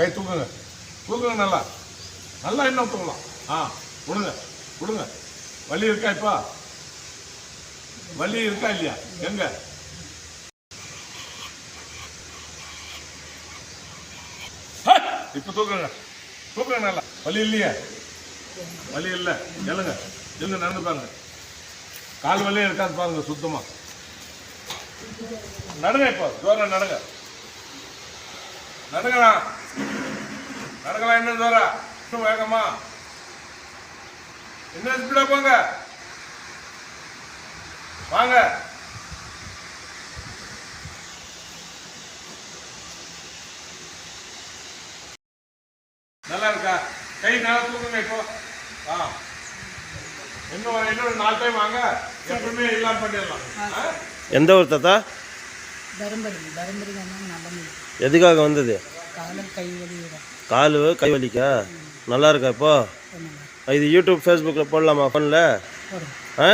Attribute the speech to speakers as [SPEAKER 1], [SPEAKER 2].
[SPEAKER 1] கை தூக்குங்க. தூக்குங்க நல்லா. நல்லா இன்னும் தூங்கலாம் ஆ விடுங்க விடுங்க வலி இருக்கா இப்போ? வலி இருக்கா இல்லையா? எங்க? இப்போ தூக்குங்க. தூக்குங்க நல்லா. வலி இல்லையா? வலி இல்லை. எழுங்க. எழுங்க நடந்து பாருங்க. கால் வலியும் இருக்காது பாருங்க சுத்தமா. நடங்க இப்போ. ஜோரம் நடங்க. நடங்கண்ணா. நடக்கலாம் என்ன ஜோரா இன்னும் வேகமா. என்ன ஸ்பீடா போங்க? வாங்க. நல்லா இருக்கா? கை நல்லா தூக்குங்க இப்போ. ஆ. இன்னும் இன்னும் நாலு டைம் வாங்க. எப்பவுமே இல்லாம பண்ணிடலாம். ஆ?
[SPEAKER 2] எந்த ஊர் தாத்தா?
[SPEAKER 3] தருமபுரி. தருமபுரி தான் நடந்தது
[SPEAKER 2] எதுக்காக வந்தது? கால் கை வலிக்கா? நல்லா இருக்கா இப்போ? இது யூடியூப் ஃபேஸ்புக்கில் போடலாமா ஃபோனில் ஆ?